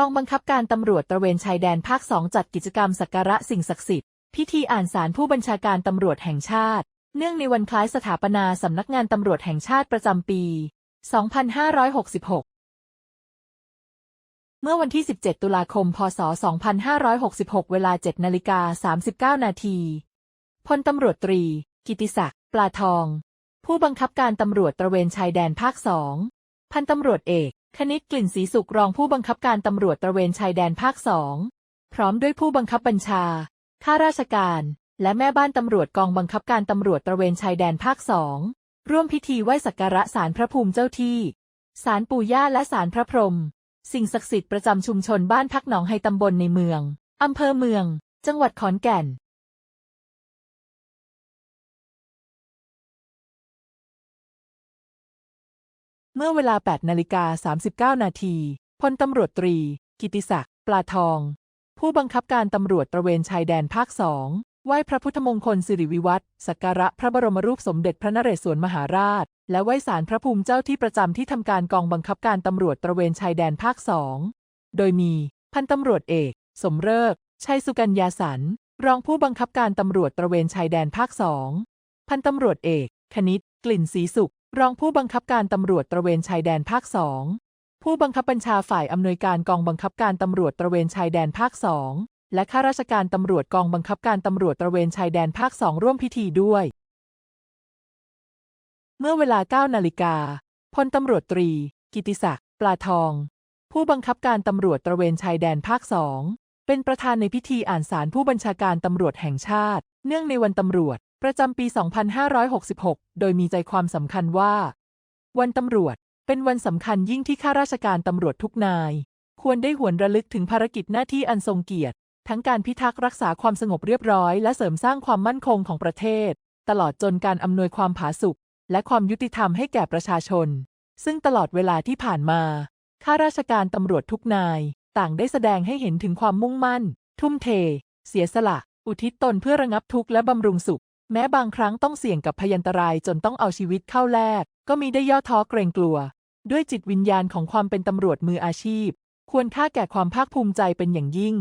กองบังคับการตำรวจตระเวนชายแดนภาคสองจัดกิจกรรมสักการะสิ่งศักดิ์สิทธิ์ พิธีอ่านสารผู้บัญชาการตำรวจแห่งชาติ เนื่องในวันคล้ายสถาปนาสำนักงานตำรวจแห่งชาติประจำปี 2566 เมื่อวันที่ 17 ตุลาคม พศ 2566 เวลา 7นาฬิกา39 นาทีพลตำรวจตรี กิติศักดิ์ ปลาทอง ผู้บังคับการตำรวจตระเวนชายแดนภาคสอง พันตำรวจเอก คณิตกลิ่นศรีสุขรองผู้บังคับการตำรวจตระเวนชายแดนภาคสองพร้อมด้วยผู้บังคับบัญชา ข้าราชการ และแม่บ้านตำรวจกองบังคับการตำรวจตระเวนชายแดนภาคสองร่วมพิธีไหว้สักการะศาลพระภูมิเจ้าที่ศาลปู่ย่าและศาลพระพรหมสิ่งศักดิ์สิทธิ์ประจำชุมชนบ้านพักหนองไฮตำบลในเมืองอำเภอเมือง จังหวัดขอนแก่น เมื่อเวลา 8 นาฬิกา 39 นาทีพลตำรวจตรี กิติศักดิ์ ปลาทอง ผู้บังคับการตำรวจตระเวนชายแดนภาคสองไหว้พระพุทธมงคลสิริวิวัฒน์สักการะพระบรมรูปสมเด็จพระนเรศวรมหาราช และไหว้ศาลพระภูมิเจ้าที่ประจำที่ทำการกองบังคับการตำรวจตระเวนชายแดนภาคสองโดยมีพันตำรวจเอก สมเริกชัยสุกัญญาสันรองผู้บังคับการตำรวจตระเวนชายแดนภาคสองพันตำรวจเอก คณิต กลิ่นศรีสุข รองผู้บังคับการตำรวจตระเวนชายแดนภาคสองผู้บังคับบัญชาฝ่ายอำนวยการกองบังคับการตำรวจตระเวนชายแดนภาคสองและข้าราชการตำรวจกองบังคับการตำรวจตระเวนชายแดนภาคสองร่วมพิธีด้วย เมื่อเวลา 9 นาฬิกาพลตำรวจตรี กิติศักดิ์ ปลาทอง ผู้บังคับการตำรวจตระเวนชายแดนภาคสองเป็นประธานในพิธีอ่านสารผู้บัญชาการตำรวจแห่งชาติ เนื่องในวันตำรวจ ประจำปี 2566 โดยมีใจความสำคัญว่า วันตำรวจเป็นวันสำคัญยิ่งที่ข้าราชการตำรวจทุกนาย ควรได้หวนระลึกถึงภารกิจหน้าที่อันทรงเกียรติ ทั้งการพิทักษ์รักษาความสงบเรียบร้อย และเสริมสร้างความมั่นคงของประเทศ ตลอดจนการอำนวยความผาสุกและความยุติธรรมให้แก่ประชาชน ซึ่งตลอดเวลาที่ผ่านมาข้าราชการตำรวจทุกนาย ต่างได้แสดงให้เห็นถึงความมุ่งมั่น ทุ่มเท เสียสละ อุทิศตนเพื่อระงับทุกข์และบำรุงสุข แม้บางครั้งต้องเสี่ยงกับพยันตรายจนต้องเอาชีวิตเข้าแลกก็มีได้ย่อท้อเกรงกลัว ด้วยจิตวิญญาณของความเป็นตำรวจมืออาชีพ ควรค่าแก่ความภาคภูมิใจเป็นอย่างยิ่ง